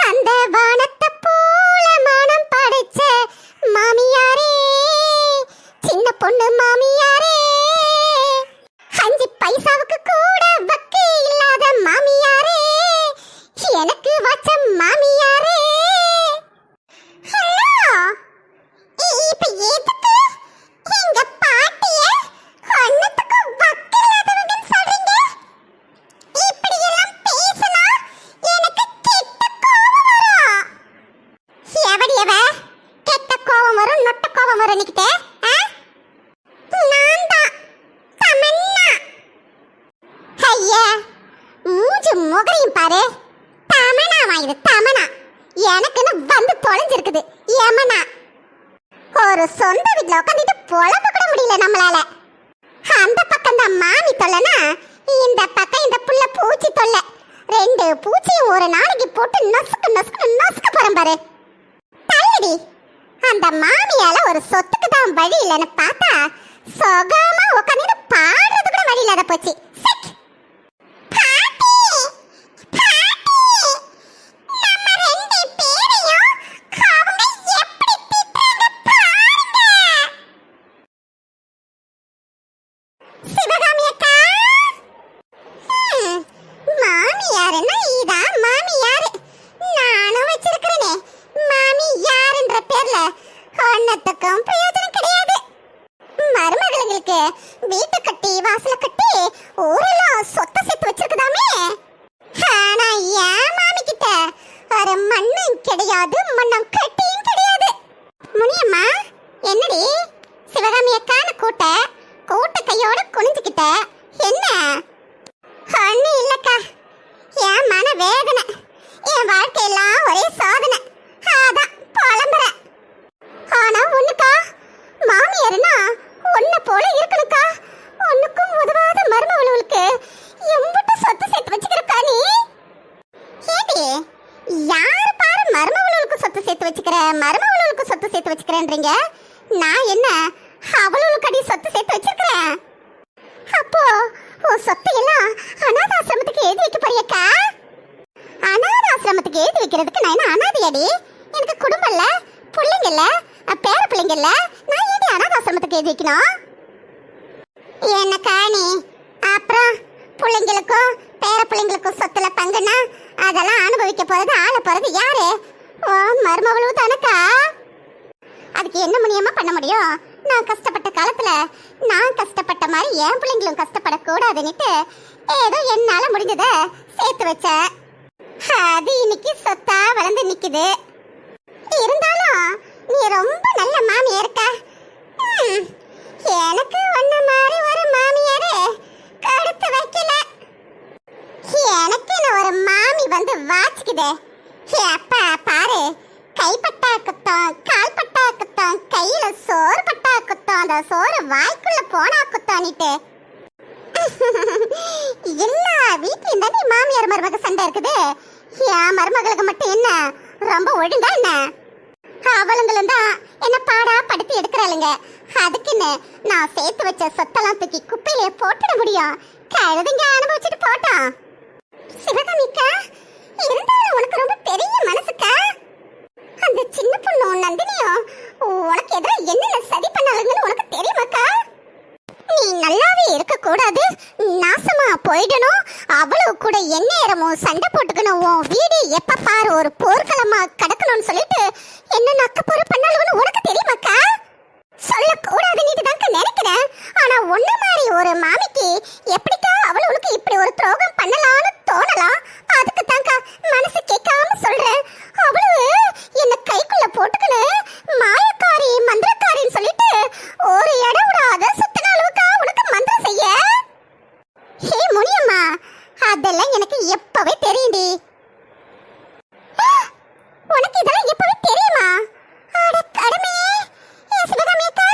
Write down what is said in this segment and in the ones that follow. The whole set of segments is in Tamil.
அந்த வானத்தை மூஞ்சு முகரையும் பாரு. தமனாவா இது தமனா. எனக்குன்னு வந்து தொலைஞ்சிருக்குது. யமனா. ஒரு சொந்த வீட்டில் உட்காந்துட்டு புலம்ப கூட முடியல நம்மளால. அந்த பக்கம் தான் மாமி தொல்லைனா இந்த பக்கம் இந்த புள்ள பூச்சி தொல்லை. ரெண்டு பூச்சியும் ஒரு நாளைக்கு போட்டு நசுக்கு நசுக்கு நசுக்க போறேன் பாரு. தள்ளுடி. அந்த மாமியால ஒரு சொத்துக்கு தான் வழி இல்லைன்னு பார்த்தா சுகமாக உட்காந்துட்டு பாடுறது கூட வழி இல்லாத போச்சு. மருமகளுங்களுக்கு வீட்டை கட்டி வாசல கட்டி ஊரெல்லாம் சொத்தை சேர்த்து வச்சிருக்குதாமே? ஆனா ஏன் மாமி கிட்ட ஒரு மண்ணும் கிடையாது மண்ணம் கட்டியும் கிடையாது. முனியம்மா என்னடி? சிவகாமி அக்கான்னு கூட்ட கூட்ட கையோட குனிஞ்சுக்கிட்ட. என்ன? ஒண்ணு இல்லக்கா. என் மன வேதனை என் வாழ்க்கையெல்லாம் ஒரே சோதனை அதான் புலம்புறேன் ஆனா ஒண்ணுக்கா மாமியாருன்னா ஒன்ன போல இருக்கணுக்கா ஒண்ணுக்கும் உதவாத மருமவளுக்கு எம்பிட்டு சொத்து சேர்த்து வச்சுக்கிறக்கா நீ ஏடி யார் பாரு மருமவளுக்கு சொத்து சேர்த்து வச்சுக்கிற மருமவளுக்கு சொத்து சேர்த்து வச்சுக்கிறேன்றீங்க? நான் என்ன அவளுக்கு அடி சொத்து சேர்த்து வச்சிருக்கிறேன்? அப்போ உன் சொத்து எல்லாம் அனாதாசிரமத்துக்கு எழுதி வைக்க போறியக்கா அனாதாசிரமத்துக்கு எழுதி வைக்கிறதுக்கு நான் என்ன அனாதையடி? எனக்கு குடும்பம் இல்ல பிள்ளைங்க இல்ல பேர பிள்ளைங்க இல்ல நான் ஏடி அனாதாசிரமத்துக்கு எழுதி வைக்கணும்? என்ன காணி அப்புறம் பிள்ளைங்களுக்கும் பேர பிள்ளைங்களுக்கும் சொத்துல பங்குனா அதெல்லாம் அனுபவிக்க போறது ஆள போறது யாரு? ஓ மருமகளும் தனக்கா? அதுக்கு என்ன முடியுமா பண்ண முடியும்? நான் கஷ்டப்பட்ட காலத்துல நான் கஷ்டப்பட்ட மாதிரி என் பிள்ளைங்களும் கஷ்டப்படக்கூடாதுன்னுட்டு ஏதோ என்னால முடிஞ்சதை சேர்த்து வச்சேன். அது இன்னைக்கு சொத்தா வளர்ந்து நிக்குது. இருந்தாலும் நீ ரொம்ப நல்ல மாமியா இருக்க. ம், எனக்கு ஒன்ன மாதிரி ஒரு மாமியாரு கொடுத்து வைக்கல. எனக்குன்னு ஒரு வாச்சிக்குதே அப்பா பாரு. கைப்பட்டா குத்தம் கால்பட்டா குத்தம் கையில சோறு பட்டா குத்தம் அந்த சோறு வாய்க்குள்ள போனா குத்தானிட்டு. எல்லா வீட்லயும் தானே மாமியார் மருமக சண்டை இருக்குது? என் மருமகளுக்கு மட்டும் என்ன? ரொம்ப ஒழுங்கா என்ன? அவளுங்களும் தான் என்ன பாடா படுத்து எடுக்கிறாளுங்க. அதுக்குன்னு நான் சேர்த்து வச்ச சொத்தெல்லாம் தூக்கி குப்பையிலே போட்டுட முடியும். கழுதுங்க அனுபவிச்சுட்டு போட்டோம் சிவகாமிக்கா இருந்தாலும் உனக்கு ரொம்ப பெரிய மனசுக்கா? அந்த சின்ன பொண்ணு நந்தினியோ உனக்கு எதிராக என்னென்ன சதி பண்ணாளுங்கன்னு உனக்கு தெரியுமாக்கா? நீ நல்லாவே இருக்க கூடாது நாசமா போயிடணும். அவ்வளவு கூட எந்நேரமும் சண்டை போட்டுக்கணும். உன் வீடு எப்ப பாரு ஒரு போர்க்களமா கிடக்கணும்னு சொல்லிட்டு என்ன நக்க போற பண்ணாலும்னு உனக்கு தெரியுமாக்கா? சொல்ல கூடாதுன்னு தான் நினைக்கிறேன். ஆனா ஒன்ன மாதிரி ஒரு மாமிக்கு எப்படிக்கா அவளுக்கு இப்படி ஒரு துரோகம் பண்ணலாம் தோணலாம் அதுக்கு தான்க்கா மனசு கேட்காம சொல்றேன் அவளு என்ன கைக்குள்ள போட்டுக்கின்னு மாயக்காரி மந்திரக்காரின்னு சொல்லிட்டு ஒரு இடம் விடாத சுத்தின அளவுக்கா உனக்கு மந்திரம் செய்ய ஹே முனியம்மா அதெல்லாம் எனக்கு எப்பவே தெரியும்டி உனக்கு இதெல்லாம் எப்பவே தெரியுமா அட கடமே ஏ சிவகாமி அக்கா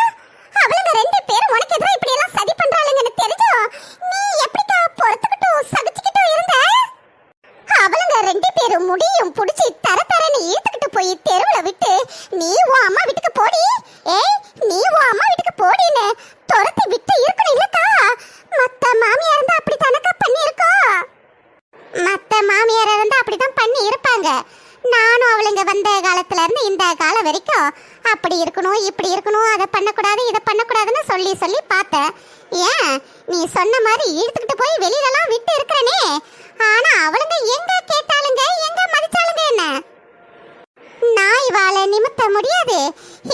அவளுங்க ரெண்டு பேரும் உனக்கு எதிராக இப்படி எல்லாம் சதி பண்றாளுங்கன்னு தெரிஞ்சும் நீ எப்படிக்கா பொறுத்துக்கிட்டும் சகிச்சுக்கிட்டும் இருந்த அவளுங்க ரெண்டு பேரும் முடியும் புடிச்சு தர தரன்னு இழுத்துக்கிட்டு போய் தெருவுல விட்டு நீ உன் அம்மா வீட்டுக்கு போடி ஏய் நீ உன் அம்மா வீட்டுக்கு போடின்னு துரத்தி விட்டு இருக்கணும் இல்லக்கா மத்த மாமியார் இருந்தா அப்படி தானக்கா பண்ணி இருக்கோம் மத்த மாமியார் இருந்தா அப்படிதான் பண்ணி இருப்பாங்க நானும் அவளுங்க வந்த காலத்துல இருந்து இந்த காலம் வரைக்கும் அப்படி இருக்கணும் இப்படி இருக்கணும் அதை பண்ணக்கூடாது இதை பண்ணக்கூடாதுன்னு சொல்லி சொல்லி பார்த்தேன் ஏன் நீ சொன்ன மாதிரி இழுத்துக்கிட்டு போய் வெளியிலலாம் விட்டு இருக்கிறனே. ஆனா அவளுங்க எங்க கேட்டாளுங்க? எங்க மதிச்சாளுங்க என்ன? நான் இவாளை நிமித்த முடியாது.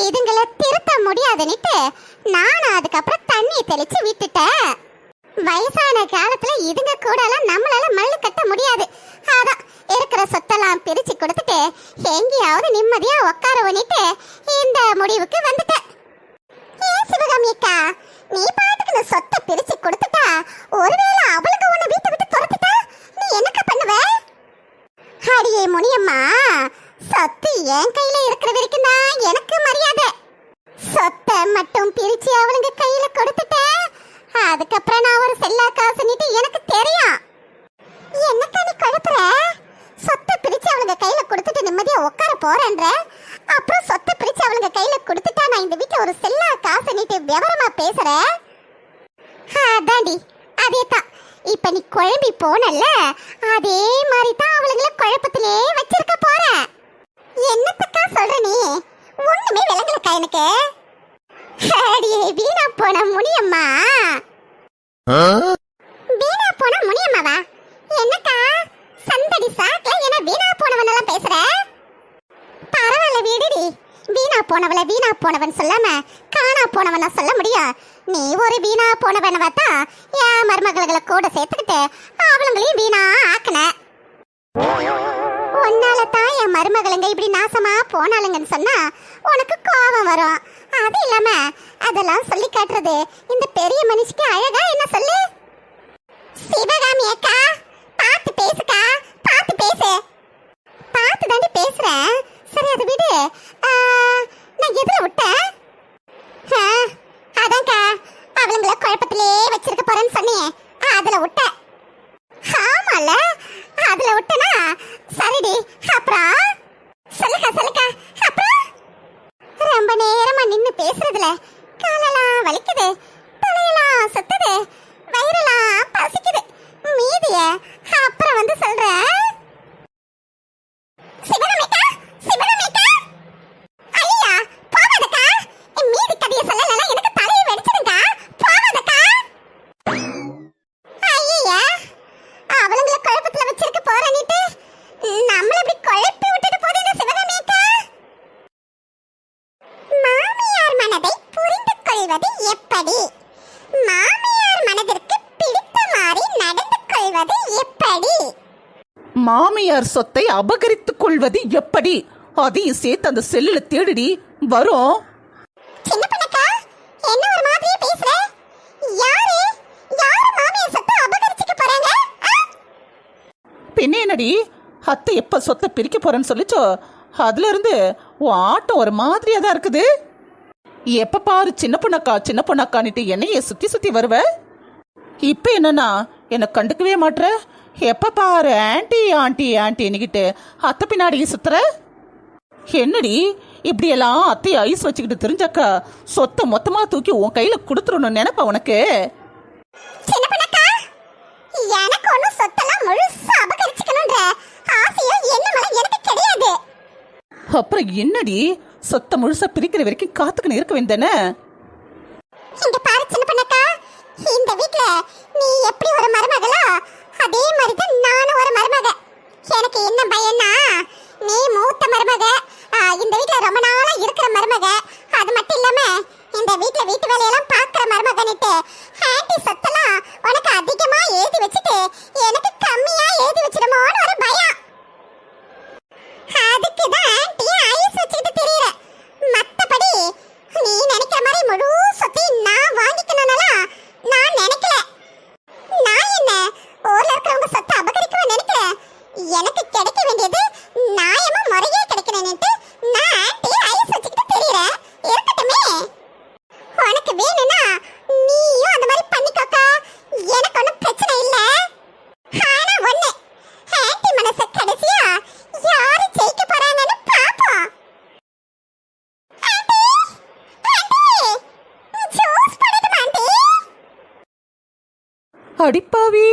இதுங்களை திருத்த முடியாதுன்னுட்டு நானும் அதுக்கப்புறம் தண்ணி தெளிச்சு விட்டுட்டேன். வயசான காலத்துல இதுங்க கூட எல்லாம் நம்மளால மல்லு கட்ட முடியாது. அதான் இருக்கிற சொத்தெல்லாம் பிரிச்சு கொடுத்துட்டு எங்கேயாவது நிம்மதியா உட்கார பண்ணிட்டு இந்த முடிவுக்கு வந்துட்டேன். ஏன் சிவகாமி அக்கா? நீ பாட்டுக்கு இந்த சொத்தை பிரிச்சு கொடுத்துட்டா ஒருவேளை அவளுக்கு உன்னை வீட்டை விட்டு துரத்துட்டா நீ என்னக்கா பண்ணுவ அடியே முனியம்மா சொத்து என் கையில இருக்கிற வரைக்கும் தான் எனக்கு மரியாதை சொத்தை மட்டும் பிரிச்சு அவளுங்க கையில கொடுத்துட்டேன் அதுக்கப்புறம் நான் ஒரு செல்லா காசுன்னுட்டு எனக்கு தெரியும். என்னக்கா நீ குழப்புற? சொத்தை பிரிச்சு அவளுங்க கையில கொடுத்துட்டு நிம்மதியா உட்கார போறேன்ற. அப்புறம் சொத்தை பிரிச்சு அவளுங்க கையில கொடுத்துட்டா நான் இந்த வீட்டுல ஒரு செல்லா காசுன்னுட்டு விவரமா பேசுறேன் அதாண்டி அதே தான் இப்ப நீ குழம்பி போனல அதே மாதிரி தான் அவளுங்கள குழப்பத்திலே வச்சிருக்க போற. என்னத்துக்கா சொல்ற நீ? ஒண்ணுமே விளங்கலக்கா எனக்கு. அடியே வீணா போன முனியம்மா. வீணா போன முனியம்மாவா? என்னக்கா? சந்தடி சாட்ல என்ன வீணா போனவனெல்லாம் பேசுற? பரவாயில்ல வீடுடி. வீணா போனவள வீணா போனவன் சொல்லாம காணா போனவன சொல்ல முடியும் நீ ஒரு வீணா போனவனவ பார்த்தா என் மருமகளை கூட சேர்த்துக்கிட்டு அவளுங்களையும் வீணா ஆக்கின. உன்னால தான் என் மருமகளுங்க இப்படி நாசமா போனாளுங்கன்னு சொன்னா உனக்கு கோபம் வரும். அது இல்லாம அதெல்லாம் சொல்லி காட்டுறது. இந்த பெரிய மனுஷிக்கு அழகா என்ன சொல்லு? சிவகாமி அக்கா பார்த்து பேசுக்கா பார்த்து பேசு. பார்த்து தாண்டி பேசுறேன். சரி அதை விடு. நான் எதுல விட்டேன்? அதான்க்கா. அவளுங்கள குழப்பத்திலே வச்சிருக்க போறேன்னு சொன்னியே அதுல விட்ட ஆமால அதுல விட்டனா சரிடி அப்புறம் சொல்லுக்கா சொல்லுக்கா அப்புறம் ரொம்ப நேரமா நின்னு பேசுறதுல காலெல்லாம் வலிக்குது தலையெல்லாம் சுத்துது வயிறெல்லாம் பசிக்குது மீதிய அப்புறம் வந்து சொல்றேன் சிவகாமிக்கா சிவகாமிக்கா ஐயா போகாதக்கா என் மீதி கதையை சொல்லலைன்னா எனக்கு தலையை வெடிச்சிடுங்க போகாதக்கா ஐயா அவளுங்கள குழப்பத்துல வச்சிருக்க போறேன்னுட்டு நம்மள இப்படி குழப்பி விட்டுட்டு போகுது இந்த சிவகாமி அக்கா மாமியார் மனதை புரிந்து கொள்வது எப்படி மாமியார் மனதிற்கு பிடித்த மாதிரி நடந்து கொள்வது எப்படி மாமியார் சொத்தை அபகரித்துக் கொள்வது எப்படி? அதையும் சேர்த்து அந்த செல்லுல தேடுடி. வரும்? பின்ன என்னடி? அத்தை எப்ப சொத்தை பிரிக்க போறேன்னு சொல்லிச்சோ? அதுல இருந்து உன் ஆட்டம் ஒரு மாதிரியா தான் இருக்குது. எப்ப பாரு சின்ன பொண்ணக்கா சின்ன பொண்ணக்கான்னுட்டு என்னைய சுத்தி சுத்தி வருவ. இப்ப என்னன்னா என்னை கண்டுக்கவே மாட்ற? எப்ப பாரு ஆன்ட்டி ஆன்ட்டி ஆன்ட்டின்னுக்கிட்டு அத்தை பின்னாடி சுத்துற? என்னடி இப்படியெல்லாம் அத்தையை ஐஸ் வச்சுக்கிட்டு தெரிஞ்சாக்கா சொத்தை மொத்தமா தூக்கி உன் கையில கொடுத்துடணும் நினைப்பா உனக்கு? எனக்கு ஒண்ணும் சொத்தெல்லாம் முழுசா அபகரிச்சுக்கணும்ன்ற ஆசையும் எண்ணமெல்லாம் எனக்கு கிடையாது. அப்புறம் என்னடி சொத்தை முழுசா பிரிக்கிற வரைக்கும் காத்துக்கின்னு இருக்க வேண்டானே இங்க பாரு சின்ன பொண்ணக்கா இந்த வீட்ல நீ எப்படி ஒரு மருமகளோ அதே மாதிரி தான் நானும் ஒரு மருமக. எனக்கு என்ன பயம்னா நீ மூத்த மருமக. இந்த வீட்டில் ரொம்ப நாளாக இருக்கிற மருமக. அது மட்டும் இல்லாமல் இந்த வீட்டில் வீட்டு வேலையெல்லாம் பார்க்குற மருமகன்ட்டு ஹேண்டி சொத்தெல்லாம் உனக்கு அதிகமாக எழுதி வச்சுட்டு எனக்கு கம்மியாக எழுதி வச்சிடுமோன்னு ஒரு பயம். அதுக்கு தான் ஆன்ட்டி ஐஸ் வச்சுக்கிட்டு தெரியற. மற்றபடி நீ நினைக்கிற மாதிரி முழு சொத்தையும் நான் வாங்கிக்கணும்னாலாம் நான் நினைக்கல நான் என்ன ஊர்ல இருக்கிறவங்க சொத்தை அபகரிக்கவே நினைக்கிறேன் எனக்கு கிடைக்க வேண்டியது நியாயமா முறையே கிடைக்கணும்னுட்டு நான் ஆன்ட்டி ஐஸ் வச்சுக்கிட்டு தெரியறேன் இருக்கட்டுமே உனக்கு வேணும்னா நீயும் அந்த மாதிரி பண்ணிக்கோக்கா எனக்கு ஒன்றும் பிரச்சனை இல்லை ஆனா ஒண்ணு ஆன்ட்டி மனச கடைசியா யாரு ஜெயிக்க போறாங்கன்னு பாப்போம் ஆன்ட்டி ஆன்ட்டி ஜூஸ் போடட்டுமா ஆன்ட்டி அடிப்பாவி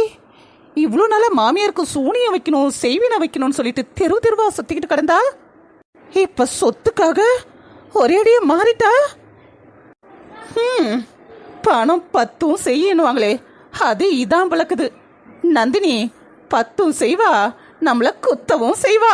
இவ்வளோ நாளா மாமியாருக்கு சூனியம் வைக்கணும் செய்வினை வைக்கணும்னு சொல்லிட்டு தெரு தெருவா சுத்திக்கிட்டு கிடந்தா? இப்ப சொத்துக்காக ஒரே அடியே மாறிட்டா? ஹம், பணம் பத்தும் செய்யணுவாங்களே அது இதான் விளக்குது. நந்தினி பத்தும் செய்வா நம்மள குத்தவும் செய்வா.